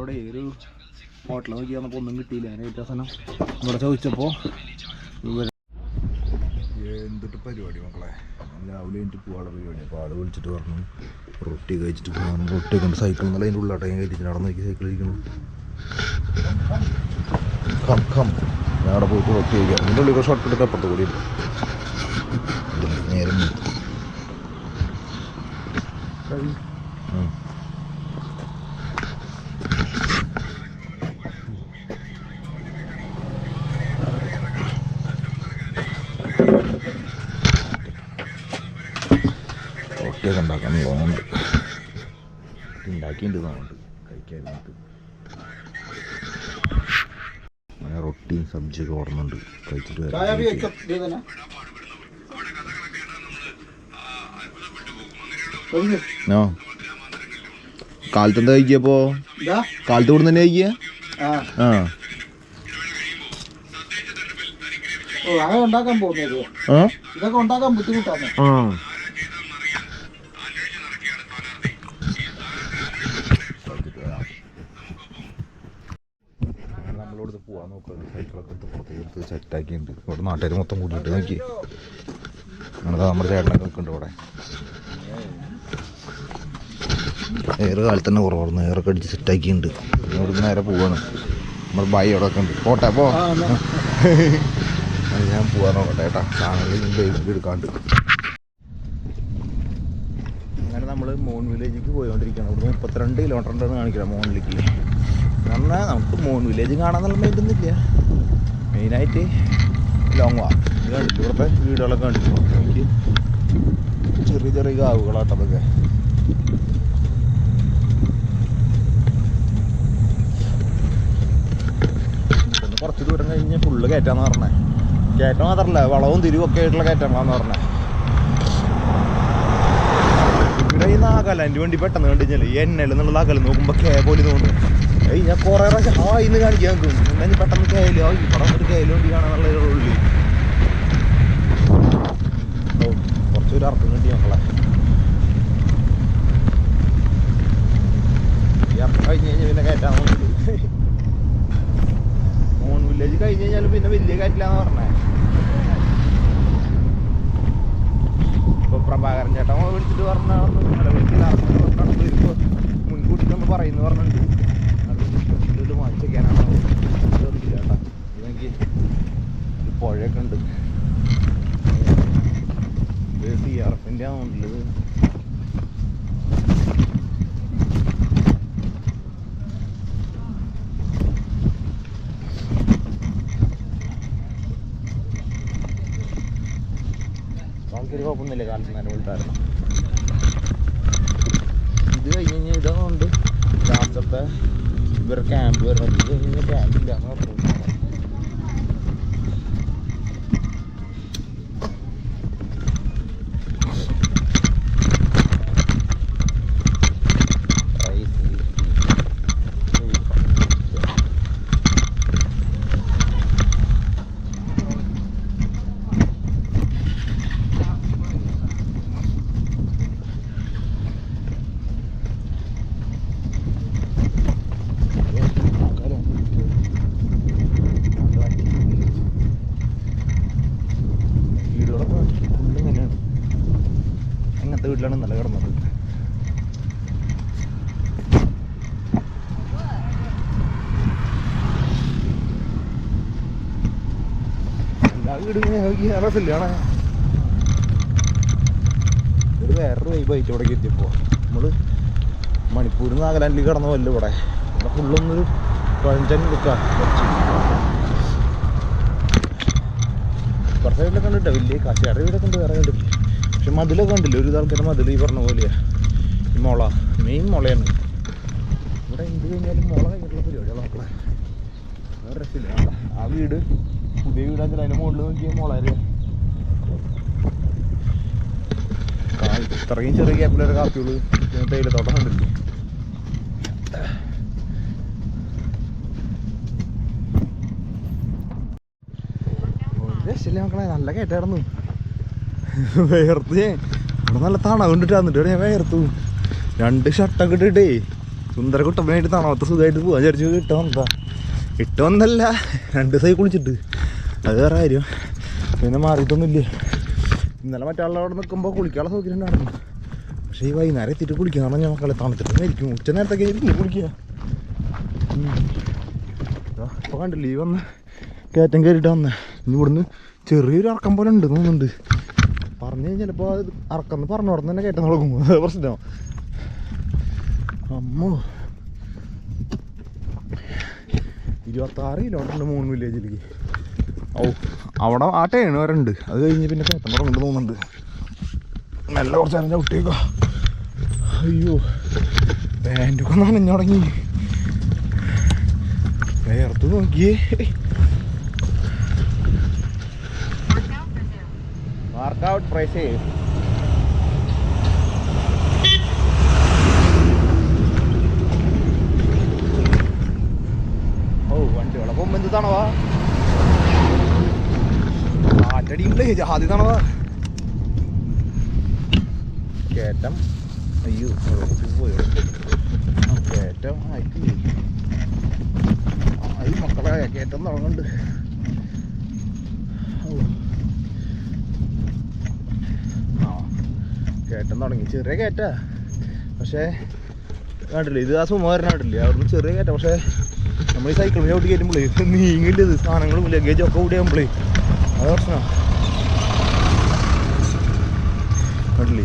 ഞങ്ങളിവിടെ ഒരു ഹോട്ടൽ നോക്കി വന്നപ്പോൾ ഒന്നും കിട്ടിയില്ല. ഞാൻ വ്യത്യാസം ഇവിടെ ചോദിച്ചപ്പോൾ എന്തിട്ട് പരിപാടി മക്കളെ? രാവിലെ എനിക്ക് പോകാനുള്ള പരിപാടി. അപ്പോൾ ആൾ വിളിച്ചിട്ട് പറഞ്ഞു റൊട്ടി കഴിച്ചിട്ട് പോകാനും റൊട്ടി കൊണ്ട് സൈക്കിൾ നല്ല അതിന്റെ ഉള്ളാട്ടെ ഞാൻ കഴിച്ചിട്ട് അവിടെ നോക്കി സൈക്കിൾ ഇരിക്കുന്നു. കം കം ഞാൻ അവിടെ പോയിട്ട് റൊട്ടി കഴിക്കാം. അതിന്റെ ഉള്ളിൽ ഷോർട്ട് കട്ട് അപ്പുറത്ത് കൂടി നേരം ഉം. ഉണ്ടാക്കാൻ തോന്നുന്നുണ്ട് ഉണ്ടാക്കിയിട്ടുണ്ട് തോന്നുന്നുണ്ട് കഴിക്കാനായിട്ട്. അങ്ങനെ റൊട്ടിയും സബ്ജിയൊക്കെ ഓടുന്നുണ്ട് കഴിച്ചിട്ട് വരാം. ആ. കാലത്ത് എന്താ കഴിക്കപ്പോ കാലത്ത് ഇവിടെ തന്നെ കഴിക്കുക? ആ. ഇതൊക്കെ ഉണ്ടാക്കാൻ ബുദ്ധിമുട്ടാണ് സെറ്റാക്കിയിട്ടുണ്ട് ഇവിടെ നാട്ടുകാർ മൊത്തം കൂട്ടിയിട്ട് നോക്കി. അങ്ങനെ നമ്മുടെ ചേട്ടനൊക്കെ നിൽക്കുന്നുണ്ട് ഇവിടെ. ഏറെ കാലത്ത് തന്നെ കുറവായിരുന്നു ഏറൊക്കെ അടിച്ച് സെറ്റാക്കിയിട്ടുണ്ട് ഇവിടെ നേരെ പോവാണ്. നമ്മുടെ ബൈ അവിടെ ഒക്കെ ഉണ്ട് പോട്ടെ പോ. ഞാൻ പോവാൻ നോക്കട്ടെ ഏട്ടാ സാധനങ്ങൾ എടുക്കാണ്ട്. അങ്ങനെ നമ്മൾ മോൺ വില്ലേജിലേക്ക് പോയിക്കൊണ്ടിരിക്കുകയാണ് ഇവിടുന്ന് മുപ്പത്തിരണ്ട് കിലോമീറ്റർ ഉണ്ടെന്ന് കാണിക്കണം മോണിലേക്ക്. എന്നാൽ നമുക്ക് മോൺ വില്ലേജ് നല്ല മൈൻഡൊന്നുമില്ല മെയിനായിട്ട് ലോങ് വാക്ക് ഇത് കണ്ടിട്ട് ഇവിടുത്തെ വീടുകളൊക്കെ കണ്ടിട്ട് എനിക്ക് ചെറിയ ചെറിയ കാവുകളാട്ടോ അതൊക്കെ കുറച്ച് ദൂരം കഴിഞ്ഞ് ഫുള്ള് കയറ്റാന്ന് പറഞ്ഞേ. കയറ്റം മാത്രമല്ല വളവും തിരിവും ഒക്കെ ആയിട്ടുള്ള കയറ്റങ്ങളാന്ന് പറഞ്ഞേ. ഇവിടെ ഈ നാഗാലാൻഡ് വണ്ടി പെട്ടെന്ന് കണ്ടു കഴിഞ്ഞാൽ എണ്ണയിൽ നിന്നുള്ള അകലം നോക്കുമ്പോൾ കേ പോലെ തോന്നുന്നു. ഏയ് ഞാൻ കുറേ പ്രാവശ്യം ആ ഇന്ന് കാണിക്കാൻ നിൽക്കും എന്നാ ഇനി പെട്ടെന്ന് കയലോ. ഈ പടം ഒരു കയലോണ്ടി ഉള്ളി. ഓ കുറച്ചൊരു അർത്ഥം കിട്ടി മക്കളെ ഈ അർത്ഥം കഴിഞ്ഞ് കഴിഞ്ഞാൽ പിന്നെ കയറ്റാൻ നോക്കില്ല മോൺ വില്ലേജ് കഴിഞ്ഞ് കഴിഞ്ഞാൽ പിന്നെ വലിയ കയറ്റില്ലാന്ന് പറഞ്ഞേ ഇപ്പൊ പ്രഭാകരൻ ചേട്ടൻ വിളിച്ചിട്ട് പറഞ്ഞാൽ വരുമ്പോ മുൻകൂട്ടി നമ്മൾ പറയുന്നു പറഞ്ഞിട്ടുണ്ട് അത് വാങ്ങിച്ചേക്കാനാണ് ചേട്ടാ ഇതെനിക്ക് ഒരു പുഴയൊക്കെ ഉണ്ട് ഇത് സി ആർ എഫിന്റെ ആണുള്ളത് ആൾക്കാർ കുഴപ്പമൊന്നുമില്ല കാലത്ത് നേരം വിളിട്ടായിരുന്നു ഇത് കഴിഞ്ഞ് കഴിഞ്ഞാൽ ഇതുകൊണ്ട് ലാസ്റ്റത്തെ ഇവരുടെ ക്യാമ്പ് വരുന്നത് ഇത് കഴിഞ്ഞ് കഴിഞ്ഞാൽ ക്യാമ്പില്ല എന്ന് പറഞ്ഞു വീടുകളൊക്കെ ഫുള്ള് ഇങ്ങനെയാണ് അങ്ങനത്തെ വീട്ടിലാണ് നല്ല കിടന്നത് വീടും രസമില്ലാണ് ഒരു വേറൊരു വൈബ് ആയിട്ട് ഇവിടെ എത്തിയപ്പോ. നമ്മൾ മണിപ്പൂരിൽ നിന്ന് നാഗാലാൻഡിൽ കിടന്ന വല്ല ഇവിടെ. ഫുള്ളൊന്നൊരു പഴഞ്ചൻ നിൽക്കാം. കുറച്ച് വീട്ടിലൊക്കെ കണ്ടിട്ടോ വലിയ കാശിയാരുടെ വീടൊക്കെ ഉണ്ട് വേറെ കണ്ടില്ല പക്ഷെ മതിലൊക്കെ കണ്ടില്ല? ഒരു ആൾക്കാരുടെ മതിൽ ഈ പറഞ്ഞ പോലെയാ ഈ മുള. മെയിൻ മുളയാണ്. ഇവിടെ എന്ത് കഴിഞ്ഞാലും മുള കഴിഞ്ഞിട്ടുള്ള പരിപാടികളാണ് മക്കളെ. വേറെ രസമില്ല. ആ വീട് പുതിയ വീടാണെങ്കിൽ അതിന്റെ മുകളിൽ നോക്കിയ മുളര് ഇത്രയും ചെറിയ ഗ്യാപ്പിലൊരു കാപ്പിയുള്ളൂ തേയിലത്തോട്ടം കണ്ടില്ലേ രക്ഷയില്ല മക്കളെ നല്ല കേട്ടായിരുന്നു. വേർത്ത്. ഇവിടെ നല്ല തണ കൊണ്ടിട്ട് വന്നിട്ട് ഞാൻ വേർത്തു. രണ്ട് ഷട്ടം ഇട്ടിട്ടേ സുന്ദര കുട്ടപ്പനായിട്ട് തണവത്ത് സുഖമായിട്ട് പോകാൻ വിചാരിച്ചു. ഇട്ട് വന്നതാ. ഇട്ട് വന്നല്ല രണ്ട് ദിവസമായി കുളിച്ചിട്ട്. അത് വേറെ കാര്യം. പിന്നെ മാറിയിട്ടൊന്നുമില്ല? ഇന്നലെ മറ്റാളുടെ അവിടെ നിൽക്കുമ്പോൾ കുളിക്കാനുള്ള സൗകര്യം ഉണ്ടായിരുന്നു. പക്ഷേ ഈ വൈകുന്നേരം എത്തിയിട്ട് കുളിക്കാൻ പറഞ്ഞാൽ ഞാൻ മക്കളെ തണുത്തിട്ടായിരിക്കും ഉച്ച നേരത്തൊക്കെ ഇരിക്കും കുളിക്കുക. ഇപ്പോൾ കണ്ടില്ല ഈ വന്ന് കയറ്റം കയറിയിട്ട് വന്നേ. ഇനി ഇവിടുന്ന് ചെറിയൊരു ഇറക്കം പോലെ ഉണ്ട് തോന്നുന്നുണ്ട്. പറഞ്ഞു കഴിഞ്ഞാൽ ഇപ്പോൾ അത് എന്ന് പറഞ്ഞ ഉടനെ തന്നെ കയറ്റം തുടങ്ങും. അത് പ്രശ്നമോ അമ്മോ. ഇരുപത്താറ് കിലോമീറ്ററിന്റെ മൂന്ന് വില്ലേജിലേക്ക് ഓ അവിടെ ആ ഉണ്ട് അത് കഴിഞ്ഞ് പിന്നെ കയറ്റം തുടങ്ങുന്നുണ്ട് തോന്നുന്നുണ്ട്. നല്ല കുറച്ച് അറിഞ്ഞ കുട്ടിയൊക്കെ അയ്യോ പാന്റൊക്കെ നനഞ്ഞു തുടങ്ങി. വേർത്ത് നോക്കിയേ. വർക്കൗട്ട് പ്രൈസ് ഓ വണ്ടി വളപ്പം എന്ത് തണവാ? കാറ്റടിയുമ്പളേ ആദ്യം തണവാ കയറ്റം അയ്യോ പോയോ. കയറ്റം ആയിട്ടില്ലേ ആയി മക്കളെ കയറ്റം തുടങ്ങുന്നുണ്ട് കയറ്റം തുടങ്ങി. ചെറിയ കേറ്റ. പക്ഷേ കണ്ടില്ലേ ഇത് ആ സുമാരൻ കണ്ടില്ലേ? അവിടുന്ന് ചെറിയ കയറ്റം പക്ഷേ നമ്മൾ ഈ സൈക്കിൾ ചവിട്ടി കയറ്റുമ്പോഴേ നീങ്ങിന്റെ സാധനങ്ങളും ലഗേജും ഒക്കെ കൂടി ആകുമ്പോഴേ അത് പ്രശ്നം. കണ്ടില്ലേ?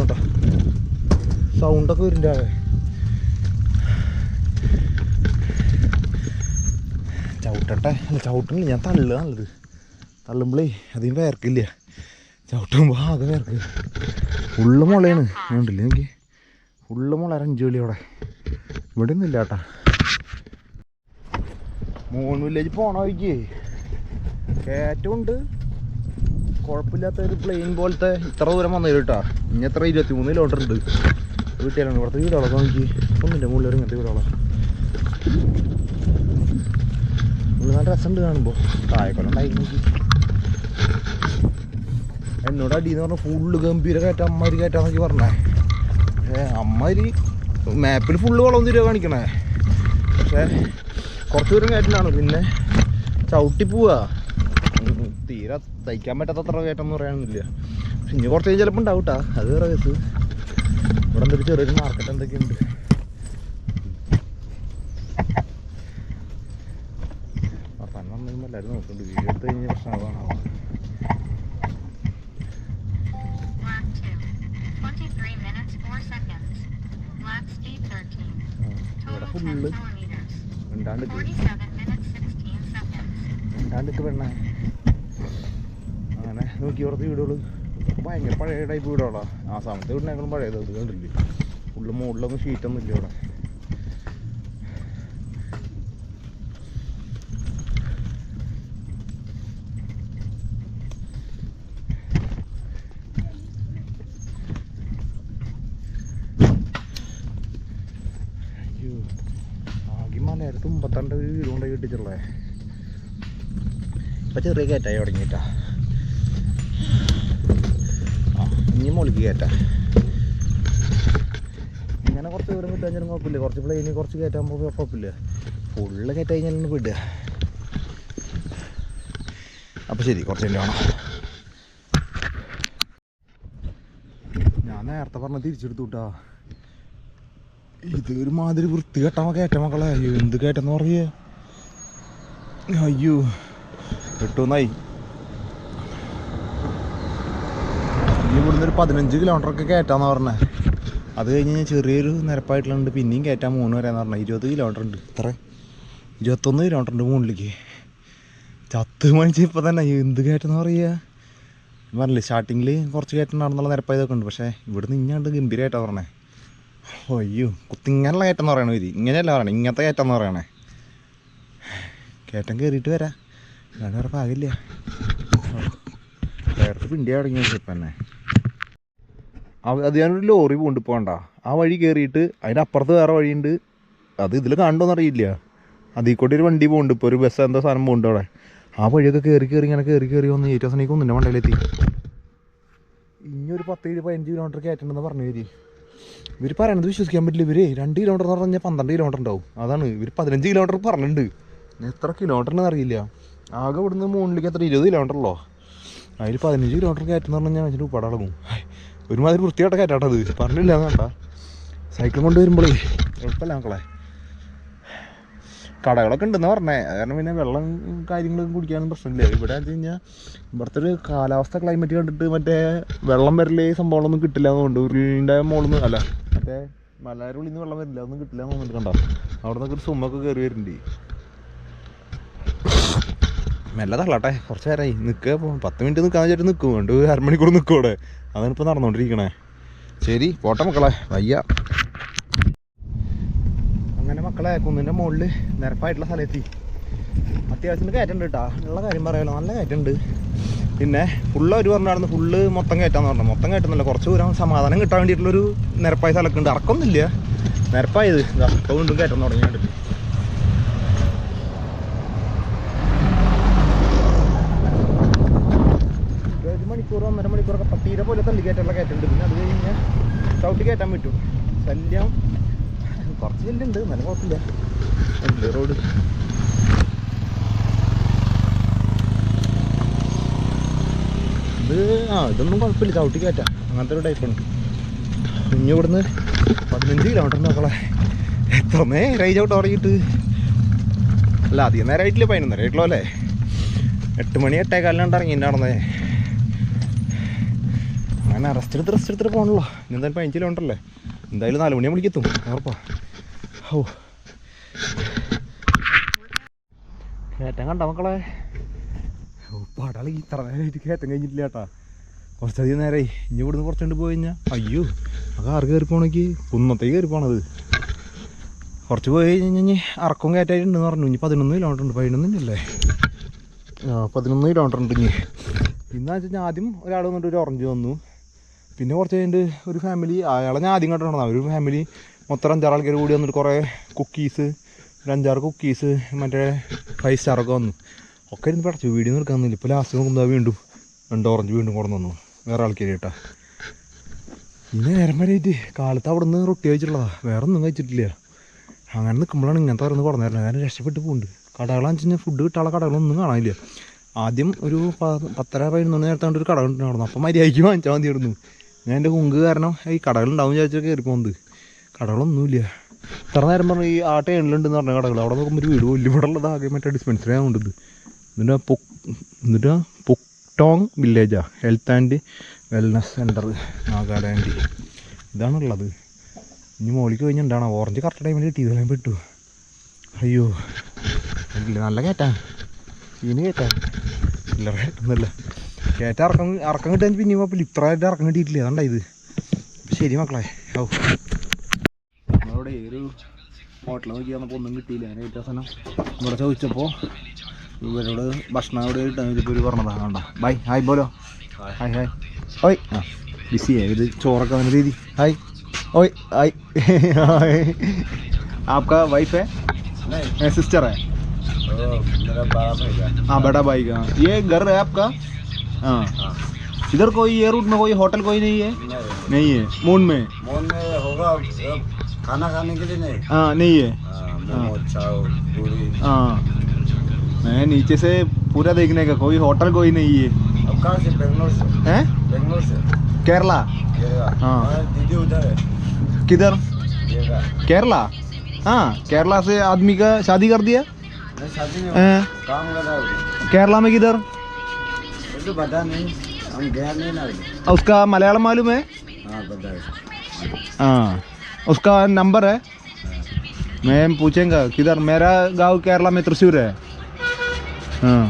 കേട്ടോ സൗണ്ടൊക്കെ വരുന്നുണ്ട് ആകെ ചവിട്ടട്ടെ. അല്ല ചവിട്ടണില്ല. ഞാൻ തള്ളുക നല്ലത്. തള്ളുമ്പോഴേ അധികം വേർക്കില്ല. ചവിട്ടുമ്പോൾ ആകെ വേർക്ക്. ഫുള്ള് മുളയാണ്. ഉണ്ടല്ലേ എനിക്ക് ഫുള്ള് മുള അഞ്ച് കളി അവിടെ. ഇവിടെ ഒന്നും കേട്ടാ മൂന്ന് വില്ലേജ് പോണ വഴിക്ക് കയറ്റമുണ്ട്. കുഴപ്പമില്ലാത്ത ഒരു പ്ലെയിൻ പോലത്തെ ഇത്ര ദൂരം വന്നു കേട്ടാ ഇനി എത്ര? ഇരുപത്തി മൂന്ന് കിലോമീറ്റർ ഉണ്ട്. വീട്ടിലാണ് ഇവിടുത്തെ വീടുകളൊക്കെ നോക്കി. ഒന്നിന്റെ മുകളിൽ ഇങ്ങനത്തെ വീടുകളാണ് നല്ല രസമുണ്ട് കാണുമ്പോൾ താഴെക്കൊല്ലം ഉണ്ടായിരുന്നു എന്നോട് അടിയെന്ന് പറഞ്ഞാൽ ഫുള്ള് ഗംഭീര കയറ്റം. അമ്മാരി കയറ്റാന്നൊക്കെ പറഞ്ഞേ. പക്ഷേ അമ്മാരി മാപ്പിൽ ഫുള്ള് വളം തിരികെ കാണിക്കണേ. പക്ഷേ കുറച്ച് ദൂരം കയറ്റിലാണ് പിന്നെ ചവിട്ടി പോവാ. തീരെ തയ്ക്കാൻ പറ്റാത്തത്ര കയറ്റം എന്ന് പറയാനൊന്നുമില്ല. ഇനി കുറച്ച് കഴിഞ്ഞ് ചിലപ്പോൾ ഉണ്ടാവും കേട്ടാ അത് വേറെ കേസ്. ഇവിടെ എന്തൊരു ചെറിയൊരു മാർക്കറ്റ് എന്തൊക്കെയുണ്ട്? Kilometers. ഉണ്ടാണ്ട് 47 minutes 16 seconds. ഉണ്ടാണ്ടിട്ട് പെണ്ണേ അങ്ങനെ നോക്കി ഓർത്ത് വീടുകൾ ഭയങ്കര പഴയ ടൈപ്പ് വീടുകളാണ് ആ സമയത്ത് വീടിനേക്കാളും പഴയത് അത് കണ്ടില്ലേ ഫുള്ള് മുകളിലൊന്നും ഷീറ്റൊന്നും ഇല്ല ഇവിടെ അയ്യോ ആകെ മലയുടെ തുമ്പത്തണ്ട് കിട്ടിച്ചുള്ളേ ഇപ്പം ചെറിയ കയറ്റായി തുടങ്ങിയിട്ടാ. ആ ഇനി മുകളിലേക്ക് കയറ്റാ. ഇങ്ങനെ കുറച്ച് ദൂരം കിട്ടാൻ ചെറിയ കുഴപ്പമില്ല. കുറച്ച് പ്ലെയിന് കുറച്ച് കയറ്റാൻ പോകുമ്പോൾ കുഴപ്പമില്ല. ഫുള്ള് കയറ്റായി കഴിഞ്ഞാൽ വിടുക. അപ്പോൾ ശരി കുറച്ച് തന്നെ വേണം ഞാൻ നേരത്തെ പറഞ്ഞ തിരിച്ചെടുത്തു കേട്ടാ ഇത് ഒരുമാതിരി വൃത്തി കെട്ടാ കയറ്റ മക്കളെ. എന്ത് കയറ്റെന്ന് പറയേ അയ്യോ എട്ടുന്നായി ഇനി ഇവിടുന്ന് ഒരു പതിനഞ്ച് കിലോമീറ്റർ ഒക്കെ കയറ്റാന്ന് പറഞ്ഞേ. അത് കഴിഞ്ഞ് ചെറിയൊരു നിരപ്പായിട്ടുള്ളത് പിന്നെയും കയറ്റാൻ മൂന്ന് വരെയെന്ന് പറഞ്ഞാൽ ഇരുപത് കിലോമീറ്റർ ഉണ്ട്. ഇത്ര. ഇരുപത്തൊന്ന് കിലോമീറ്റർ ഉണ്ട് മുകളിലേക്ക്. ചത്ത് മണിച്ച് ഇപ്പം തന്നെ. എന്ത് കയറ്റെന്ന് പറയുക പറഞ്ഞില്ലേ സ്റ്റാർട്ടിങ്ങിൽ കുറച്ച് കയറ്റം നടന്നുള്ള നിരപ്പായതൊക്കെ ഉണ്ട്. പക്ഷേ ഇവിടുന്ന് ഇങ്ങാണ്ട് ഗംഭീരമായിട്ടാണ് പറഞ്ഞേ. അയ്യോ കുത്തിങ്ങനെയുള്ള കയറ്റം എന്ന് പറയണ ഇങ്ങനെയല്ല പറയണേ ഇങ്ങനത്തെ കയറ്റം എന്ന് പറയണേ. കയറ്റം കയറിയിട്ട് വരാം. അല്ലാണ്ട് വേറെ പാകില്ല വേറെ പിണ്ടി തുടങ്ങി ഇപ്പം തന്നെ. അത് ഞാനൊരു ലോറി പോണ്ട് പോകണ്ട ആ വഴി കയറിയിട്ട് അതിനപ്പുറത്ത് വേറെ വഴിയുണ്ട്. അത് ഇതിൽ കണ്ടോന്ന് അറിയില്ല. അതിൽ കൂടി ഒരു വണ്ടി പോകുന്നുണ്ട് ഇപ്പോൾ ഒരു ബസ് എന്താ സാധനം പോകുന്നുണ്ട് അവിടെ. ആ വഴിയൊക്കെ കയറി കയറി ഇങ്ങനെ കയറി കയറി വന്ന് ഏറ്റവും സമയം ഒന്നിന്റെ മണ്ടയിലെത്തി ഇനി ഒരു പത്ത് കിലോ പതിനഞ്ച് കിലോമീറ്റർ കയറ്റണ്ടെന്ന് പറഞ്ഞു തരി ഇവർ പറയണത് വിശ്വസിക്കാൻ പറ്റില്ല ഇവർ. രണ്ട് കിലോമീറ്റർ എന്ന് പറഞ്ഞാൽ പന്ത്രണ്ട് കിലോമീറ്റർ ഉണ്ടാവും. അതാണ് ഇവർ പതിനഞ്ച് കിലോമീറ്റർ പറഞ്ഞിട്ടുണ്ട്. എത്ര കിലോമീറ്ററിന് അറിയില്ല. ആകെ ഇവിടുന്ന് മുകളിലേക്ക് എത്ര ഇരുപത് കിലോമീറ്റർ ഉള്ളോ? അതിൽ പതിനഞ്ച് കിലോമീറ്റർ കയറ്റെന്ന് പറഞ്ഞാൽ ഞാൻ വെച്ചിട്ട് ഉപ്പാടളകും ഒരുമാതിരി വൃത്തിയായിട്ട് കയറ്റാട്ടത് പറഞ്ഞില്ല വേണ്ട സൈക്കിൾ കൊണ്ട് വരുമ്പോഴേ എളുപ്പമല്ല മക്കളെ. കടകളൊക്കെ ഉണ്ടെന്ന് പറഞ്ഞേ. കാരണം പിന്നെ വെള്ളം കാര്യങ്ങളും കുടിക്കാനും പ്രശ്നമില്ല. ഇവിടെ വെച്ച് കഴിഞ്ഞാൽ ഇവിടുത്തെ ഒരു കാലാവസ്ഥ ക്ലൈമറ്റ് കണ്ടിട്ട് മറ്റേ വെള്ളം വരൽ സംഭവങ്ങളൊന്നും കിട്ടില്ല എന്നുകൊണ്ട് ഉരുളിന്റെ മുകളിൽ അല്ല മറ്റേ മലയാരുടെ ഉള്ളിൽ നിന്ന് വെള്ളം വരില്ല ഒന്നും കിട്ടില്ല എന്നുണ്ട് കണ്ടോ. അവിടെ നിന്നൊക്കെ ഒരു സുമ്മൊക്കെ കയറി വരുന്നുണ്ട് മെല്ലെ തള്ളട്ടെ. കുറച്ച് നേരമായി നിൽക്കുക പത്ത് മിനിറ്റ് നിൽക്കാൻ വെച്ചിട്ട് നിൽക്കും രണ്ട് അരമണിക്കൂർ നിൽക്കും ഇവിടെ അതാണ് ഇപ്പോൾ നടന്നുകൊണ്ടിരിക്കണേ ശരി പോട്ടെ മക്കളെ. വയ്യ. അങ്ങനെ മക്കളെ കുന്നിന്റെ മുകളിൽ നിരപ്പായിട്ടുള്ള സ്ഥലത്തി അത്യാവശ്യത്തിന് കയറ്റുണ്ട് കേട്ടോ ഉള്ള കാര്യം പറയാമല്ലോ നല്ല കയറ്റുണ്ട്. പിന്നെ ഫുള്ള് അവർ പറഞ്ഞായിരുന്നു ഫുള്ള് മൊത്തം കയറ്റാന്ന് പറഞ്ഞു. മൊത്തം കയറ്റുന്നില്ല കുറച്ച് ദൂരം സമാധാനം കിട്ടാൻ വേണ്ടിയിട്ടുള്ളൊരു നിരപ്പായ സ്ഥലമൊക്കെ ഉണ്ട്. ഇറക്കൊന്നുമില്ല നിരപ്പായത്. ഇതാ ഇപ്പോൾ വീണ്ടും കയറ്റം തുടങ്ങിയിട്ടുണ്ട് ഒരു മണിക്കൂർ ഒന്നര മണിക്കൂറൊക്കെ പത്തീര പോലെ തള്ളി കയറ്റുള്ള കയറ്റുണ്ട് പിന്നെ അത് കഴിഞ്ഞ് ചവിട്ടി കയറ്റാൻ പറ്റും. ശല്യം. കുറച്ച് ശല്യം ഉണ്ട് നല്ല കുഴപ്പമില്ല റോഡ്. ഇത് ആ ഇതൊന്നും കുഴപ്പമില്ല. ചവിട്ടി കയറ്റാം. അങ്ങനത്തെ ഒരു ടൈപ്പാണ് കുഞ്ഞു ഇവിടുന്ന് പതിനഞ്ച് കിലോമീറ്റർ നോക്കളെ എത്രമേ റേഞ്ച് ഔട്ട് തുടങ്ങിയിട്ട് അല്ല അധികം നേരമായിട്ടില്ല പതിനൊന്നര ആയിട്ടുള്ളൂ അല്ലേ? എട്ട് മണി എട്ടേക്കാലിനാണ്ട് ഇറങ്ങിയിട്ടുണ്ടായിരുന്നേ അങ്ങനെ റെസ്റ്റ് എടുത്ത് റെസ്റ്റ് എടുത്തിട്ട് പോകണല്ലോ ഇനി എന്തായാലും പതിനഞ്ച് ഉണ്ടല്ലേ? എന്തായാലും നാല് മണിയാകുമ്പോൾ വിളിക്കെത്തും. ഉറപ്പാ. ഓ കയറ്റം കണ്ട മക്കളെ? ഉപ്പാടാളി പടാളി ഇത്ര നേരമായിട്ട് കയറ്റം കഴിഞ്ഞിട്ടില്ല കേട്ടാ. കുറച്ചധികം നേരമായി ഇനി ഇവിടുന്ന് കുറച്ചുകൊണ്ട് പോയി കഴിഞ്ഞാൽ അയ്യോ ആ കാർ കയറി പോകണമെങ്കിൽ കുന്നത്തേക്ക് കയറി പോകണത് കുറച്ച് പോയി കഴിഞ്ഞാൽ അറക്കം കയറ്റായിട്ടുണ്ടെന്ന് പറഞ്ഞു. ഇനി പതിനൊന്ന് കിലോമീറ്റർ ഉണ്ട്. പതിനൊന്നിനല്ലേ ആ പതിനൊന്ന് കിലോമീറ്റർ ഉണ്ട് ഇനി. ഇന്നാ വെച്ച് ആദ്യം ഒരാൾ വന്നിട്ട് ഒരു ഓറഞ്ച് വന്നു. പിന്നെ കുറച്ച് കഴിഞ്ഞിട്ട് ഒരു ഫാമിലി അയാളെ ഞാൻ ആദ്യം കണ്ടിട്ടുണ്ടായിരുന്നു? ഒരു ഫാമിലി മൊത്തം അഞ്ചാറ് ആൾക്കാർ കൂടി വന്നിട്ട് കുറേ കുക്കീസ് ഒരു അഞ്ചാറ് കുക്കീസ് മറ്റേ ഫൈവ് സ്റ്റാറൊക്കെ വന്നു. ഒക്കെ ഇരുന്ന് പടച്ചു. വീഡിയോ എടുക്കാന്നില്ല ഇപ്പോൾ ലാസ്റ്റ് നോക്കുമ്പോൾ വീണ്ടും രണ്ട് ഓറഞ്ച് വീണ്ടും കൊണ്ടു വന്നു വേറെ ആൾക്കാർ കേട്ടാ. ഇന്ന് നേരം വരെയായിട്ട് കാലത്ത് അവിടെ നിന്ന് റൊട്ടി കഴിച്ചിട്ടുള്ളതാ. വേറെ ഒന്നും കഴിച്ചിട്ടില്ല. അങ്ങനെ നിൽക്കുമ്പോഴാണ് ഇങ്ങനത്തെ ഓരോന്ന് കുറഞ്ഞു തരുന്നത് കാരണം രക്ഷപ്പെട്ട് പോകുന്നുണ്ട് കടകളാണെന്ന് വെച്ച് കഴിഞ്ഞാൽ ഫുഡ് കിട്ടാനുള്ള കടകളൊന്നും കാണാനില്ല. ആദ്യം ഒരു പത്തര പതിനൊന്ന് നേരത്തെ ഒരു കട ഉണ്ടായിരുന്നു അപ്പം മര്യാദയ്ക്ക് വാങ്ങിച്ചാൽ മതിയായിരുന്നു. ഞാൻ എന്റെ കുങ്ക് കാരണം ഈ കടകളുണ്ടാവും വിചാരിച്ചാൽ കയറി പോകുന്നത് കടകളൊന്നുമില്ല. ഇത്ര നേരം പറഞ്ഞു ഈ ആ ടേണിലുണ്ടെന്ന് പറഞ്ഞ കടകൾ അവിടെ നോക്കുമ്പോൾ ഒരു വീട് വലിയ ഇവിടെ ഉള്ളത് ആകെ മറ്റേ ഡിസ്പെൻസറി ആവുന്നുണ്ട് എന്നിട്ട് പൊക് എന്നിട്ട് പൊക്ടോങ് വില്ലേജാ health and wellness centre Nagaland. ഇതാണുള്ളത്. ഇനി മോളിക്ക് കഴിഞ്ഞുണ്ടാണോ ഓറഞ്ച് കറക്റ്റ് ടൈമിൽ കിട്ടിയതെല്ലാം പെട്ടു. അയ്യോ. നല്ല കയറ്റാ. ഇനി കയറ്റാ. ഇല്ല കയറ്റുന്നില്ല കയറ്റ ഇറക്കം ഇറക്കം കിട്ടാൻ പിന്നെയും കുഴപ്പമില്ല ഇത്രയായിട്ട് ഇറക്കം കിട്ടിയിട്ടില്ല അതുകൊണ്ടാ ഇത് ശരി മക്കളെ ഓ നമ്മളവിടെ ഒരു ഹോട്ടലിൽ നോക്കി വന്നപ്പോൾ ഒന്നും കിട്ടിയില്ല അങ്ങനെ ഏറ്റ അവസാനം ഇവിടെ ചോദിച്ചപ്പോൾ ഇവരോട് ഭക്ഷണം അവിടെ കിട്ടാൻ ഇതിപ്പോൾ ഒരു പറഞ്ഞതാണ് കണ്ട ബൈ ഹായ് ബോലോ ഹായ് ഹായ് ഓയ് ആ ബിസിയേ ഇത് ചോറൊക്കെ വന്ന രീതി ഹായ് ഓയ് ഹായ് ഹായ് आपका वाइफ है नहीं सिस्टर है मेरा बड़ा भैया हाँ बड़ा भाई का ये घर है आपका हाँ। इधर कोई ये रूट में कोई होटल कोई नहीं है? नहीं। नहीं है। मून में? मोन में होगा खाना खाने के लिए नहीं। हाँ नहीं है। हाँ, पूरी। हाँ। मैं नीचे से पूरा देखने का कोई होटल कोई नहीं है। अब कहाँ से? बेंगलोर से? हैं? बेंगलोर से। केरला? केरला। हाँ। दीदी उधर है। किधर? केरला। हाँ केरला से आदमी का शादी कर दिया? शादी में काम कर रहा हूँ। केरला में किधर? तो पता नहीं हम गया नहीं ना अभी। उसका मलयालम मालूम है हाँ पता है हाँ उसका नंबर है मैं पूछेंगे किधर मेरा गांव केरला में तृश्शूर है हाँ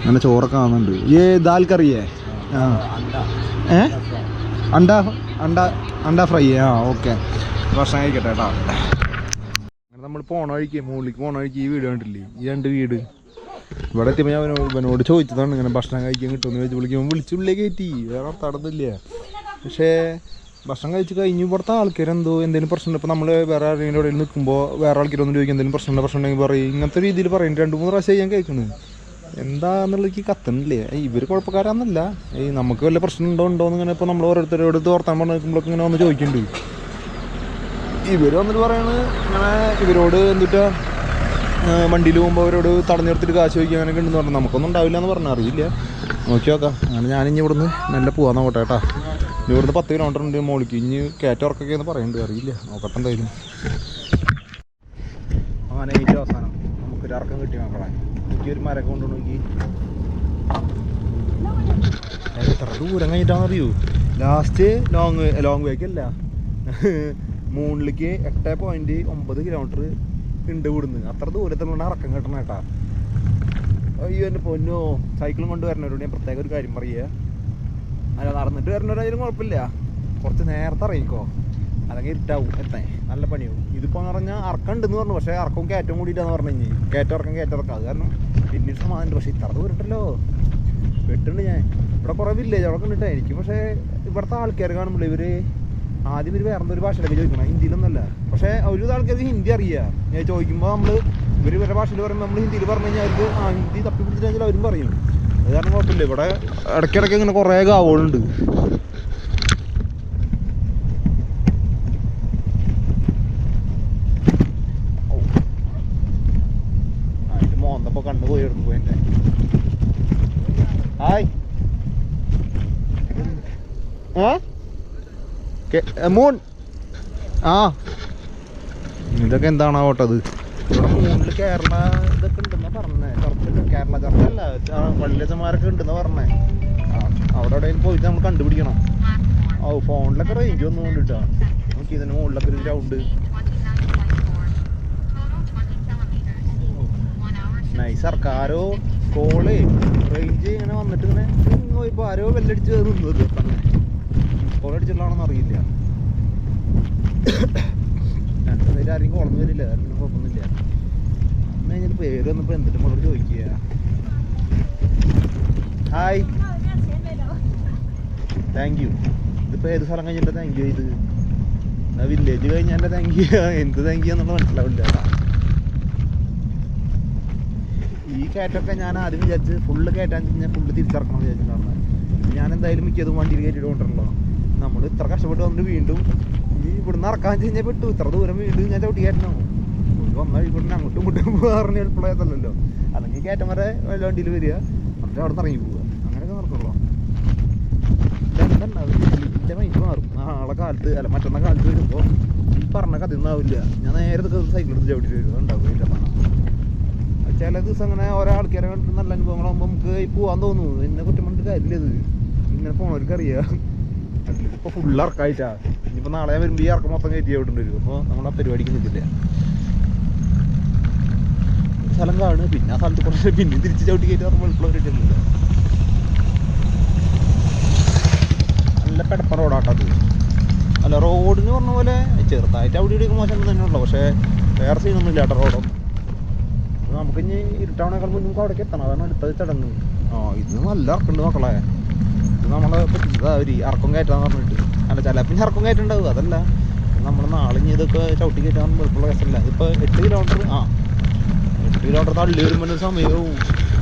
അങ്ങനെ ചോറൊക്കെ കാണുന്നുണ്ട് ഈ ദാൽ കറി ആ अंडा ഏ അണ്ട അണ്ട അണ്ട ഫ്രൈ ആ ഓക്കെ ഭക്ഷണം കഴിക്കട്ടെ കേട്ടോ അങ്ങനെ നമ്മൾ പോണ വഴിക്ക് മുകളിലേക്ക് പോണ വഴിക്ക് ഈ വീട് കണ്ടില്ലേ ഈ രണ്ട് വീട് ഇവിടെ എത്തിയപ്പോൾ ഞാൻ ഇവനോട് ചോദിച്ചതാണ് ഇങ്ങനെ ഭക്ഷണം കഴിക്കാൻ കിട്ടുമെന്ന് ചോദിച്ചു. വിളിക്കുമ്പോൾ വിളിച്ചുള്ളിലേക്ക് കയറ്റി. വേറെ തടന്നില്ല പക്ഷേ ഭക്ഷണം കഴിച്ച് കഴിഞ്ഞ് ഇവിടുത്തെ ആൾക്കാർ എന്തോ എന്തെങ്കിലും പ്രശ്നം ഇപ്പോൾ നമ്മൾ വേറെ ആരെങ്കിലും ഇവിടെ നിൽക്കുമ്പോൾ വേറെ ആൾക്കാരൊന്നും ചോദിക്കും എന്തെങ്കിലും പ്രശ്നം പ്രശ്നം ഉണ്ടെങ്കിൽ പറയും. ഇങ്ങനത്തെ രീതിയിൽ പറയും. രണ്ട് മൂന്ന് പ്രാവശ്യം ഞാൻ കഴിക്കുന്നത് എന്താന്നുള്ളത് കത്തണില്ലേ. ഇവർ കുഴപ്പക്കാരാന്നല്ല. ഈ നമുക്ക് വല്ല പ്രശ്നം ഉണ്ടോ ഉണ്ടോ എന്ന് ഇങ്ങനെ ഇപ്പോൾ നമ്മൾ ഓരോരുത്തരോട് തോർത്താൻ പറഞ്ഞിരിക്കുമ്പോഴൊക്കെ ഇങ്ങനെ വന്ന് ചോദിക്കുന്നുണ്ട് ഇവർ വന്നിട്ട് പറയണത് ഇങ്ങനെ ഇവരോട് എന്തിട്ടാ വണ്ടിയിൽ പോകുമ്പോൾ അവരോട് തടഞ്ഞു നിർത്തിയിട്ട് കാശ് ചോദിക്കുക അങ്ങനെയൊക്കെ ഉണ്ടെന്ന് പറഞ്ഞു. നമുക്കൊന്നും ഉണ്ടാവില്ല എന്ന് പറഞ്ഞു. അറിയില്ല. നോക്കി നോക്കാം. അങ്ങനെ ഞാനിഞ്ഞി ഇവിടുന്ന് നല്ല പോകാൻ നോക്കട്ടെ കേട്ടോ. ഇവിടുന്ന് പത്ത് കിലോമീറ്റർ ഉണ്ട് മോളിക്ക്. ഇനി കയറ്റവർക്കൊക്കെ എന്ന് പറയുന്നുണ്ട്. അറിയില്ല. നോക്കട്ടെ എന്തായാലും. അങ്ങനെ ഏറ്റവും അവസാനം നമുക്കൊരു കിട്ടി മക്കളെ. എനിക്ക് ഒരു കൊണ്ടു നോക്കി. എത്ര ദൂരം കഴിഞ്ഞിട്ടാണെന്ന് അറിയൂ? ലാസ്റ്റ് ലോങ് ലോങ് വേക്കല്ല മൂണിലേക്ക് എട്ട് പോയിന്റ് ഒമ്പത് കിലോമീറ്റർ ഉണ്ട് ഇവിടുന്ന്. അത്ര ദൂരത്തിലുള്ള ഇറക്കം കിട്ടണം കേട്ടാ. അയ്യോ എന്റെ പൊന്നോ. സൈക്കിളും കൊണ്ട് വരണവരോട് ഞാൻ പ്രത്യേക ഒരു കാര്യം പറയുക അല്ല നടന്നിട്ട് വരണവരായാലും കുഴപ്പമില്ല. കുറച്ച് നേരത്തെ ഇറങ്ങിക്കോ. അല്ലെങ്കിൽ ഇരുട്ടാവും. എത്തേ. നല്ല പണിയാവും. ഇതിപ്പോൾ എന്ന് പറഞ്ഞാൽ അറക്കം ഉണ്ടെന്ന് പറഞ്ഞു. പക്ഷേ അറക്കവും കയറ്റവും കൂടിയിട്ടാന്ന് പറഞ്ഞു കഴിഞ്ഞാൽ കയറ്റം ഇറക്കം കയറ്റം ഇറക്കാം. അത് കാരണം പിന്നീട് സമാധാനം പക്ഷേ ഇത്ര ദൂരട്ടല്ലോ വെട്ടുണ്ട് ഞാൻ. ഇവിടെ കുറേ വില്ലേജ് അവിടെ കണ്ടിട്ടാ എനിക്ക്. പക്ഷേ ഇവിടുത്തെ ആൾക്കാർ കാണുമ്പോൾ ഇവർ ആദ്യം ഇവർ വേറെ ഒരു ഭാഷയിലൊക്കെ ചോദിക്കണം? ഹിന്ദിയിലൊന്നല്ല. പക്ഷേ ഒരു ആൾക്കാർക്ക് ഹിന്ദി അറിയാം. ചോദിക്കുമ്പോൾ നമ്മൾ ഇവർ വേറെ ഭാഷയിൽ പറയുമ്പോൾ നമ്മൾ ഹിന്ദിയിൽ പറഞ്ഞു കഴിഞ്ഞാൽ അവർക്ക് ആ ഹിന്ദി തപ്പി പിടിച്ചിട്ടുണ്ടെങ്കിൽ അവരും പറയും. അത് കാരണം കുഴപ്പമില്ല. ഇവിടെ ഇടയ്ക്കിടയ്ക്ക് ഇങ്ങനെ കുറേ കാവുകളുണ്ട് മോന്തപ്പോ കണ്ണു മൂൺ ആ ഇതൊക്കെ എന്താണ് ഓട്ടത് ഇവിടെ മൂന്നിൽ കേരള ഇതൊക്കെ ഉണ്ടെന്നാ പറഞ്ഞേ ചർച്ചിൽ കേരള ചർച്ചല്ല പള്ളിയച്ചന്മാരൊക്കെ ഉണ്ടെന്നാ പറഞ്ഞേ അവിടെ എവിടെയും പോയിട്ട് നമ്മൾ കണ്ടുപിടിക്കണം. ഓ ഫോണിലൊക്കെ റേഞ്ച് ഒന്നും കൊണ്ടിട്ടാ നമുക്ക് ഇതിന് മുകളിലൊക്കെ ഒരു ground 29.4. Total 20 kilometers. One hour. Nice സർക്കാരോ call range ഇങ്ങനെ വന്നിട്ട് ഇങ്ങനെ പോയപ്പോ ആരോ വെല്ലടിച്ച് നിന്നത് തന്നെ കോൾ അടിച്ചിട്ടുള്ളതാണെന്ന് അറിയില്ല. രണ്ട് പേര് ആരെയും കോളൊന്നും വരില്ല. ആരും കുഴപ്പമൊന്നുമില്ല. അന്ന് കഴിഞ്ഞാൽ പേര് വന്നപ്പോ എന്തിട്ട് നമ്മളോട് ചോദിക്കുക? ഹായ് താങ്ക് യു ഇതിപ്പോ ഏത് സ്ഥലം കഴിഞ്ഞിട്ട് താങ്ക് യു ഇത് വില്ലേജ് കഴിഞ്ഞാൽ താങ്ക് യു എന്ത് താങ്ക് യു എന്നുള്ളത് മനസ്സിലാവില്ല. ഈ കയറ്റമൊക്കെ ഞാൻ ആദ്യം വിചാരിച്ച് ഫുള്ള് കയറ്റാൻ ഞാൻ ഫുള്ള് തിരിച്ചിറക്കണം വിചാരിച്ചിട്ടുണ്ടായിരുന്നു. ഞാൻ എന്തായാലും മിക്കതും വണ്ടിയിൽ കയറ്റിയിട്ട് നമ്മൾ ഇത്ര കഷ്ടപ്പെട്ട് വന്നിട്ട് വീണ്ടും ഈ ഇവിടുന്ന് ഇറക്കാൻ വെച്ച് കഴിഞ്ഞാൽ പെട്ടു. ഇത്ര ദൂരം വീണ്ടും ഞാൻ ചവിട്ടി കയറ്റണം ഒരു വന്ന വഴിക്കൂടെ അങ്ങോട്ടും ഇങ്ങോട്ടും പോകാറിന് എളുപ്പമുള്ളതല്ലോ അല്ലെങ്കിൽ കയറ്റം വരെ വണ്ടിയിൽ വരിക. എന്നിട്ട് അവിടെ നിന്ന് ഇറങ്ങി പോവുക. അങ്ങനെയൊക്കെ നടക്കുള്ളൂ. എന്റെ മൈൻഡ് മാറും. നാളെ കാലത്ത് അല്ല മറ്റന്നാ കാലത്ത് വരുമ്പോൾ ഈ പറഞ്ഞ കഥ ഒന്നാവില്ല ഞാൻ നേരെ സൈക്കിൾ എടുത്ത് ചവിട്ടിട്ട് വരും ചില ദിവസം അങ്ങനെ ഓരോ ആൾക്കാരെ കണ്ടിട്ട് നല്ല അനുഭവങ്ങളാകുമ്പോൾ നമുക്ക് ഈ പോവാൻ തോന്നുന്നു എന്നെ കുറ്റം പറഞ്ഞിട്ട് കാര്യമില്ല ഇത്. ഇങ്ങനെ പോണവർക്ക് അറിയാം. ഇപ്പോൾ ഫുൾ ഇറക്കായിട്ടാ. ഇനിയിപ്പോൾ നാളെ വരുമ്പോൾ ഈ ഇറക്കം മൊത്തം കയറ്റി അവിടെ വരും. അപ്പോൾ നമ്മൾ ആ പരിപാടിക്ക് നിൽക്കില്ല സ്ഥലം കാണും. പിന്നെ ആ സ്ഥലത്ത് കുറച്ച് പിന്നെ തിരിച്ച് ചവിട്ടി കയറ്റി വെള്ളം എളുപ്പമുള്ളവർ നല്ല പെടപ്പ റോഡാട്ടത് അല്ല റോഡ് എന്ന് പറഞ്ഞ പോലെ ചെറുതായിട്ട് അവിടെ ഇവിടെയൊക്കെ മോശം തന്നെയുള്ളൂ. പക്ഷേ വേറെ സീനൊന്നും ഇല്ല കേട്ടോ റോഡൊന്നും അപ്പൊ നമുക്ക് ഇനി ഇരുട്ടാവണേക്കാൾ മുന്നേ അവിടേക്ക് എത്തണം. അതാണ് അടുത്തത് ചടങ്ങ്. ആ ഇത് നല്ല ഇറക്കുന്നുണ്ട് മക്കളെ. ഇത് നമ്മളെ പറ്റിച്ചതാ ഒരു ഇറക്കം കയറ്റാന്ന് പറഞ്ഞിട്ട്. അല്ല ചിലപ്പോൾ ഇറക്കം കയറ്റുണ്ടാവും അതല്ല. നമ്മൾ നാളെ ഇനി ഇതൊക്കെ ചവിട്ടി കയറ്റാൻ എളുപ്പമുള്ള കേസല്ല ഇതിപ്പോൾ എട്ട് കിലോമീറ്റർ ആ. എട്ട് കിലോമീറ്റർ തള്ളി വരുമ്പോൾ സമയവും.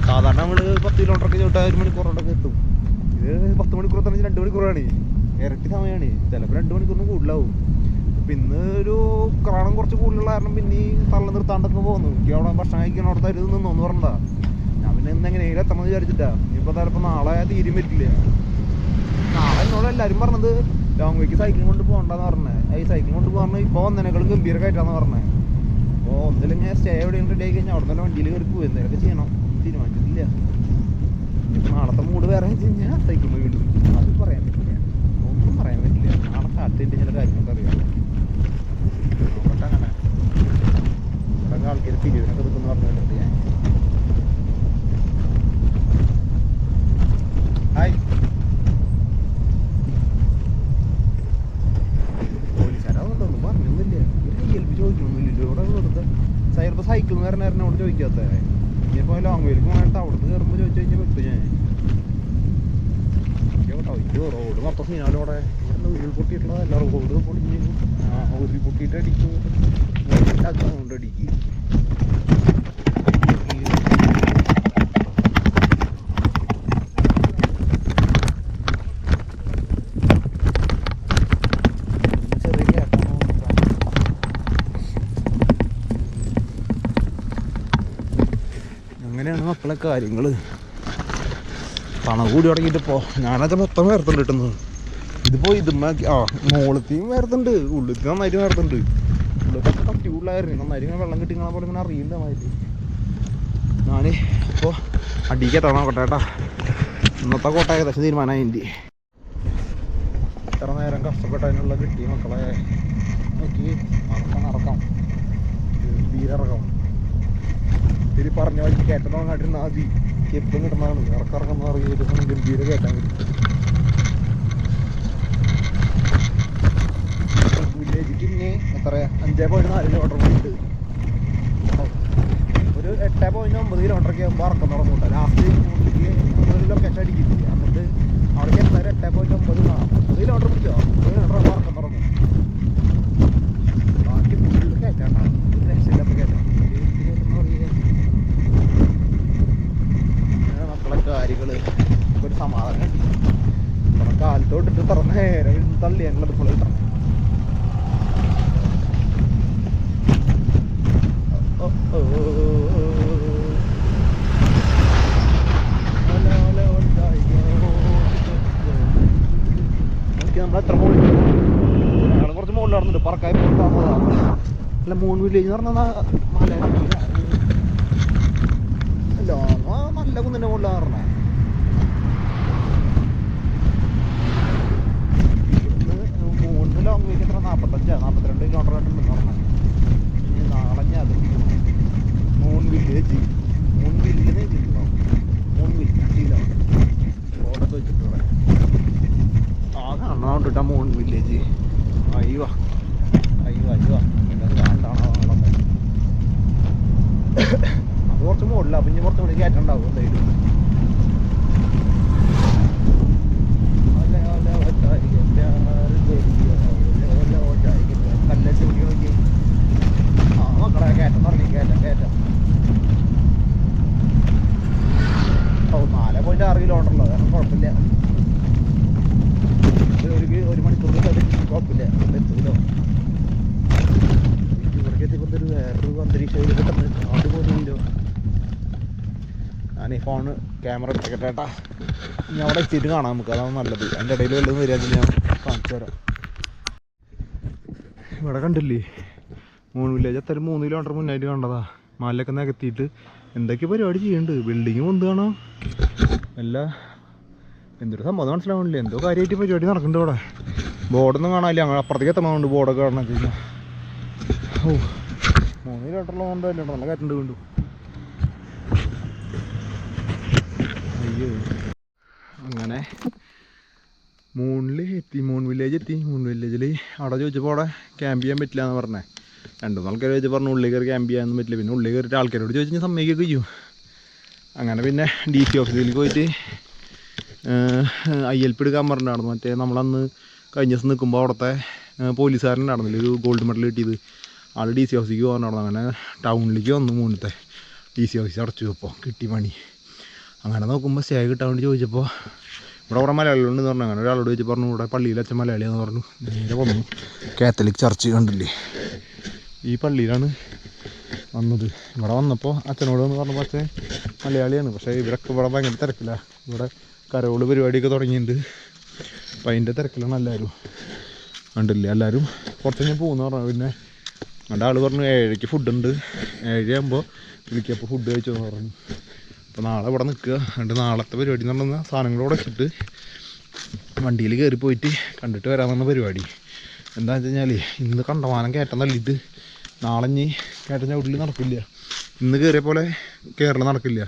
സാധാരണ നമ്മൾ പത്ത് കിലോമീറ്റർ ഒക്കെ ചവിട്ടാൽ ഒരു മണിക്കൂറോടൊക്കെ എത്തും. ഇത് പത്ത് മണിക്കൂർ തന്നെ രണ്ട് മണിക്കൂറാണ്. ഇരട്ടി സമയമാണ്. ചിലപ്പോൾ രണ്ട് മണിക്കൂറിന് കൂടുതലാവും. പിന്നെ ഒരു ക്രാണം കുറച്ച് കൂടുതലുള്ള കാരണം പിന്നെ ഈ തള്ള നിർത്താണ്ടൊക്കെ പോകുന്നു. എനിക്ക് അവിടെ ഭക്ഷണം കഴിക്കാൻ അവിടെ തരുത് നിന്നോന്ന് പറഞ്ഞതാ. ഞാൻ പിന്നെ ഇന്ന് എങ്ങനെയെങ്കിലും എത്തണം എന്ന് വിചാരിച്ചിട്ടാ. ഇനിയിപ്പോ ചിലപ്പോ നാളെ തീരും പറ്റില്ല നാളെ എന്നോട് എല്ലാരും പറഞ്ഞത് ലോങ് വേക്ക് സൈക്കിൾ കൊണ്ട് പോകണ്ടെന്ന് പറഞ്ഞത് ഈ സൈക്കിൾ കൊണ്ട് പോകാൻ ഇപ്പൊ വന്നതിനേക്കാളും ഗംഭീര കയറ്റാന്ന് പറഞ്ഞേ. അപ്പോൾ ഞാൻ സ്റ്റേ എവിടെയും റെഡി ആയി കഴിഞ്ഞാൽ അവിടെ തന്നെ വണ്ടിയിൽ കയറി പോകും എന്തെങ്കിലുമൊക്കെ ചെയ്യണം. തീരുമാനിച്ചിട്ടില്ല. നാളത്തെ മൂഡ് വേറെ വെച്ച് കഴിഞ്ഞാൽ സൈക്കിൾ വീണ്ടും അത് പറയാൻ പറ്റില്ല. ഒന്നും പറയാൻ പറ്റില്ല. നാളെ കാട്ടിന്റെ ചില കാര്യങ്ങളൊക്കെ അറിയാം അങ്ങനെ. ഇവിടെ ആൾക്കാർ പിരിവിനൊക്കെ നിൽക്കുന്നു പറഞ്ഞിട്ടുണ്ട് ഞാൻ ഹായ് പോലീസുകാരൊന്നും പറഞ്ഞൊന്നുമില്ല ഇവർ ഏൽപ്പിച്ച് ചോദിക്കണമൊന്നുമില്ലല്ലോ ഇവിടെ വെറുതെ സൈബർ സൈക്കിൾ എന്ന് പറഞ്ഞ അവിടെ ചോദിക്കാത്ത ഇനിയിപ്പോൾ ലോങ് വേലേക്ക് പോകാനായിട്ട് അവിടുന്ന് കയറുമ്പോൾ ചോദിച്ചു കഴിഞ്ഞാൽ വിട്ടു ഞാൻ കേട്ടോ അയ്യോ റോഡ് മൊത്തം സീനാലും അവിടെ ഇവിടെ ഉരുൾപൊട്ടിയിട്ടുള്ളതല്ല റോഡ് പൊളിഞ്ഞു ആ ഉരുൾപൊട്ടിയിട്ട് അടിക്കും കൊണ്ട് അടിക്കും മക്കളെ കാര്യങ്ങൾ പണം കൂടി തുടങ്ങിയിട്ട് ഇപ്പോൾ ഞാനത് മൊത്തം വേർത്തുണ്ട് കിട്ടുന്നത്. ഇതിപ്പോൾ ഇതുമ്മ ആ മോളത്തെയും വേർത്തുണ്ട്. ഉള്ളിലത്തെ നന്നായിട്ട് വേർത്തുണ്ട്. ഉള്ളിലൊക്കെ കട്ടി ഉള്ളായിരുന്നു നന്നായിട്ട് ഇങ്ങനെ വെള്ളം കിട്ടി പോലെ ഇങ്ങനെ അറിയുന്ന മാതിരി ഞാൻ ഇപ്പോൾ അടിക്കട്ടെ നോക്കട്ടെ കേട്ടാ. ഇന്നത്തെ കോട്ട ഏകദേശം തീരുമാനമായി എന്റെ ഇത്ര നേരം കഷ്ടപ്പെട്ടതിനുള്ള കിട്ടി മക്കളെ. നോക്കി നടക്കാം നടക്കാം തീരിറക്കാം ഇതിൽ പറഞ്ഞ വഴി കേട്ടണോ കണ്ടിരുന്ന ആദ്യ എപ്പം കിട്ടുന്നതാണ് ഇറക്കിറക്കുന്ന അറിയാം ഗംഭീര കേട്ടാൽ കിട്ടും വില്ലേജിക്ക് ഇനി എത്ര അഞ്ചേ പോയിന്റ് നാല് കിലോമീറ്റർ പോയിട്ട് ഒരു എട്ട് പോയിന്റ് ഒമ്പത് കിലോമീറ്ററൊക്കെ ആകുമ്പോൾ ഇറക്കം തുടങ്ങും ലാസ്റ്റ് ഒരു ലൊക്കേഷൻ അടിക്കില്ല? എന്നിട്ട് അവിടേക്ക് എത്താൻ എട്ടേ പോയിന്റ് ഒമ്പത് ഒമ്പത് കിലോമീറ്റർ പിടിച്ചോ? ഒമ്പത് കിലോമീറ്റർ ഇറക്കം തുടങ്ങും ബാക്കി ഫുള്ള് കയറ്റാണ്ടാണ് ഒരു രക്ഷയില്ലാത്ത കയറ്റാം അങ്ങനെ മക്കളെ കാര്യങ്ങൾ ഒരു സമാധാനം നമ്മുടെ കാലത്തോട്ടിട്ട് തുറന്ന നേരം ഇരുന്ന് തള്ളി ഞങ്ങളത് നമ്മൾ എത്ര മുകളിൽ ഞങ്ങൾ കുറച്ച് മുകളിൽ നടന്നിട്ട് പറക്കായി പോകാൻ അല്ല മൂൺ വില്ലേജ് എന്ന് പറഞ്ഞാൽ മല അല്ല ആ നല്ല കുന്നിന്റെ മുകളിലാണ് പറഞ്ഞത് ഇവിടുന്ന് മൂന്ന് ലോങ് വേക്ക് എത്ര നാൽപ്പത്തഞ്ചാ നാൽപ്പത്തിരണ്ട് കിലോമീറ്റർ ഉണ്ടെന്ന് പറഞ്ഞത് ഇനി നാളെ ഞാൻ അത് വില്ലേജ് മൂൺ വില്ലിന് എഴുതിയിട്ടുണ്ടോ മൂൺ വില്ലിലോ റോഡൊക്കെ വെച്ചിട്ടുണ്ട് ആ കാണാൻ കേട്ടോ മൂൺ വില്ലേജ് അയ്യോ അയ്യോ അയ്യോ ഇന്നത് കാണാണോ അത് കുറച്ച് മുകളിലാണ് അപ്പം ഇനി കുറച്ച് കൂടി കയറ്റുണ്ടാവും എന്തായാലും കല്ലടിച്ച് പിടിക്കണ നോക്കി. ആ മക്കളെ കയറ്റം തുടങ്ങി കയറ്റം കയറ്റം ഓ നാല് പോയിന്റ് ആറ് കിലോമീറ്റർ ഉള്ളത് കാരണം കുഴപ്പമില്ല. ഒരു- ഒരു മണിക്കൂറിൽ കുഴപ്പമില്ല. എത്തുമല്ലോ. ഒരു വേറൊരു അന്തരീക്ഷം കിട്ടുന്നത് കാട് പോലെയില്ലോ ഞാനീ ഫോണ് ക്യാമറ എടുത്തേക്കട്ടെ കേട്ടാ ഇനി അവിടെ എത്തിയിട്ട് കാണാം നമുക്ക്. അതാണ് നല്ലത്. അതിന്റെ ഇടയിൽ വല്ലതും വരിക ഞാൻ കാണിച്ചു തരാം. ഇവിടെ കണ്ടില്ലേ? മൂന്ന് വില്ലേജ് എത്ര? മൂന്ന് കിലോമീറ്റർ മുന്നായിട്ട് കണ്ടതാ. മലയൊക്കെ നികത്തിയിട്ട് എന്തൊക്കെ പരിപാടി ചെയ്യുന്നുണ്ട് ബിൽഡിങ് വന്ന് അല്ല എന്തൊരു സംഭവം മനസ്സിലാവണില്ല. എന്തോ കാര്യമായിട്ട് പരിപാടി നടക്കുന്നുണ്ട് ഇവിടെ. ബോർഡൊന്നും കാണാനില്ല. അങ്ങനെ അപ്പുറത്തേക്ക് എത്തണമുണ്ട് ബോർഡൊക്കെ കാണാൻ കഴിഞ്ഞാൽ ഓ മൂന്ന് കിലോമീറ്ററിലുള്ള കൊണ്ട് നല്ല കാറ്റുണ്ട് വീണ്ടും അയ്യോ. അങ്ങനെ മൂണിൽ എത്തി. മൂൺ വില്ലേജ് എത്തി. മൂൺ വില്ലേജിൽ അവിടെ ചോദിച്ചപ്പോൾ അവിടെ ക്യാമ്പ് ചെയ്യാൻ പറ്റില്ല എന്ന് പറഞ്ഞേ. രണ്ടു മൂന്ന് ആൾക്കാർ ചോദിച്ചു പറഞ്ഞു ഉള്ളിൽ കയറി ക്യാമ്പ് ചെയ്യാനൊന്നും പറ്റില്ല. പിന്നെ ഉള്ളിൽ കയറിയിട്ട് ആൾക്കാരോട് ചോദിച്ചു കഴിഞ്ഞാൽ സമ്മതിക്കുകയൊക്കെ ചെയ്യും. അങ്ങനെ പിന്നെ ഡി സി ഓഫീസിലേക്ക് പോയിട്ട് ഐ എൽ പി എടുക്കാൻ പറഞ്ഞിട്ടുണ്ടായിരുന്നു. മറ്റേ നമ്മളന്ന് കഴിഞ്ഞ ദിവസം നിൽക്കുമ്പോൾ അവിടുത്തെ പോലീസുകാരനുണ്ടായിരുന്നില്ല ഒരു ഗോൾഡ് മെഡൽ കിട്ടിയത്. ആൾ ഡി സി ഓഫീസിലേക്ക് പോകാനുണ്ടായിരുന്നു അങ്ങനെ ടൗണിലേക്ക് വന്നു മൂന്നത്തെ. ഡി സി ഓഫീസ് അടച്ചു. അപ്പോൾ കിട്ടി പണി. അങ്ങനെ നോക്കുമ്പോൾ സ്റ്റേ കിട്ടാൻ വേണ്ടി ചോദിച്ചപ്പോൾ ഇവിടെ കുറേ മലയാളികളുണ്ടെന്ന് പറഞ്ഞു. അങ്ങനെ ഒരാളോട് ചോദിച്ചു പറഞ്ഞു ഇവിടെ പള്ളിയിൽ അച്ഛൻ പറഞ്ഞു. നേരെ വന്നു. കാത്തലിക് ചർച്ച് കണ്ടില്ലേ? ഈ പള്ളിയിലാണ് വന്നത്. ഇവിടെ വന്നപ്പോൾ അച്ഛനോട് വന്ന് പറഞ്ഞപ്പോൾ അച്ഛൻ മലയാളിയാണ്. പക്ഷേ ഇവരൊക്കെ ഇവിടെ ഭയങ്കര തിരക്കിലാണ് ഇവിടെ കരോൾ പരിപാടിയൊക്കെ തുടങ്ങിയിട്ടുണ്ട്. അപ്പം അതിന്റെ തിരക്കിലാണ് എല്ലാവരും കണ്ടില്ലേ? എല്ലാവരും കുറച്ച് ഞാൻ പോകുന്നു പറഞ്ഞു. പിന്നെ എന്റെ ആൾ പറഞ്ഞു ഏഴരയ്ക്ക് ഫുഡുണ്ട് ഏഴരയാകുമ്പോൾ വിളിക്കപ്പോൾ ഫുഡ് കഴിച്ചോന്ന് പറഞ്ഞു. അപ്പോൾ നാളെ ഇവിടെ നിൽക്കുക. എന്നിട്ട് നാളത്തെ പരിപാടി എന്ന് പറഞ്ഞാൽ സാധനങ്ങളോടെ വെച്ചിട്ട് വണ്ടിയിൽ കയറി പോയിട്ട് കണ്ടിട്ട് വരാമെന്ന പരിപാടി. എന്താണെന്ന് വെച്ച് ഇന്ന് കണ്ടമാനം കയറ്റം ഇത്? നാളെ ഇനി കയറ്റഞ്ഞ ഉള്ളിൽ നടക്കില്ല. ഇന്ന് കയറിയ പോലെ കയറൽ നടക്കില്ല.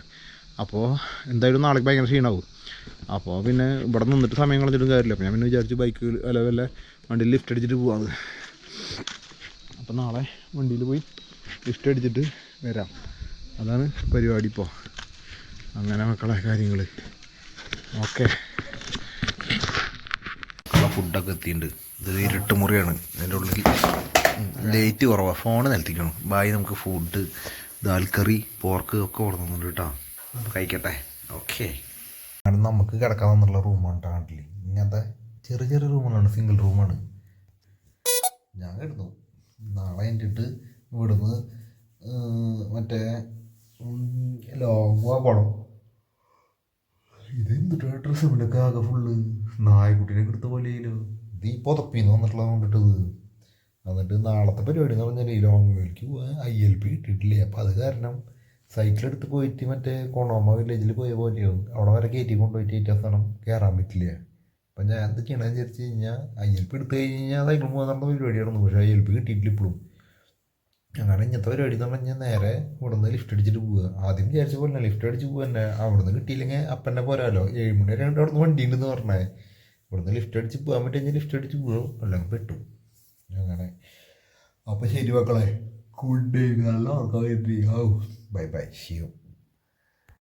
അപ്പോൾ എന്തായാലും നാളേക്ക് ഭയങ്കര ക്ഷീണമാവും അപ്പോൾ പിന്നെ ഇവിടെ നിന്നിട്ട് സമയം കളഞ്ഞിട്ടും കാര്യമില്ല. അപ്പോൾ ഞാൻ പിന്നെ വിചാരിച്ചു ബൈക്ക് അല്ല വല്ല വണ്ടിയിൽ ലിഫ്റ്റ് അടിച്ചിട്ട് പോവാന്ന്. അപ്പോൾ നാളെ വണ്ടിയിൽ പോയി ലിഫ്റ്റ് അടിച്ചിട്ട് വരാം. അതാണ് പരിപാടി ഇപ്പോൾ അങ്ങനെ മക്കളെ കാര്യങ്ങൾ ഓക്കെ. ഫുഡൊക്കെ എത്തിയിട്ടുണ്ട്. ഇത് ഇരട്ട് മുറിയാണ്. അതിന്റെ ഉള്ളിൽ ലേറ്റ് കുറവാണ് ഫോണ് നിലത്തിക്കണം ബായി നമുക്ക് ഫുഡ് ദാൽ കറി പോർക്ക് ഒക്കെ കൊടുക്കുന്നുണ്ട് കേട്ടോ. കഴിക്കട്ടെ. ഓക്കെ നമുക്ക് കിടക്കാൻ വന്നുള്ള റൂമാണ് കേട്ടോ നാട്ടിൽ ഇങ്ങനത്തെ ചെറിയ ചെറിയ റൂമുകളാണ് സിംഗിൾ റൂമാണ് ഞാൻ കിടന്നു നാളെ കഴിഞ്ഞിട്ട് ഇവിടുന്ന് മറ്റേ ലോങ് പോകണം ഡ്രസ്സ് ഇവിടെയൊക്കെ ആകെ ഫുള്ള് നായക്കുട്ടീനെ എടുത്ത പോലെയല്ലോ ഇത് ഈ പുതപ്പിന്ന് വന്നിട്ടുള്ള കൊണ്ടിട്ടത്. എന്നിട്ട് നാളത്തെ പരിപാടി എന്ന് പറഞ്ഞാൽ ലോങ് വേലിക്ക് ഐ എൽ പി കിട്ടിയിട്ടില്ലേ അപ്പോൾ അത് കാരണം സൈക്കിൾ എടുത്ത് പോയിട്ട് മറ്റേ കൊണോമ വില്ലേജിൽ പോയ പോലെയാവും. അവിടെ വരെ കയറ്റി കൊണ്ടുപോയിട്ട് ഏറ്റവും സ്ഥലം കയറാൻ പറ്റില്ല. അപ്പം ഞാൻ എന്ത് ചെയ്യണമെന്ന് വിചാരിച്ച് കഴിഞ്ഞാൽ ഐ എൽ പി എടുത്ത് കഴിഞ്ഞാൽ സൈക്കിൾ പോകാൻ നടന്ന പരിപാടിയായിരുന്നു പക്ഷേ ഐ എൽ പി കിട്ടിയിട്ടില്ല ഇപ്പോഴും അങ്ങനെ ഇങ്ങനത്തെ പരിപാടി എന്ന് പറഞ്ഞാൽ നേരെ ഇവിടുന്ന് ലിഫ്റ്റ് അടിച്ചിട്ട് പോവുക. ആദ്യം വിചാരിച്ച പോലെ ലിഫ്റ്റ് അടിച്ച് പോവുക തന്നെ. അവിടുന്ന് കിട്ടിയില്ലെങ്കിൽ അപ്പന്നെ പോരാലോ. ഏഴ് മണി വരെ അവിടുന്ന് വണ്ടി ഉണ്ടെന്ന് പറഞ്ഞേ. ഇവിടുന്ന് ലിഫ്റ്റ് അടിച്ച് പോകാൻ പറ്റുമെങ്കിൽ ലിഫ്റ്റ് അടിച്ച് പോകും അല്ലെങ്കിൽ പെട്ടു. അങ്ങനെ. അപ്പോൾ ശരി മക്കളെ ഗുഡ് ഡേ നല്ല ഉറക്കം ബൈ ബൈ ശിവം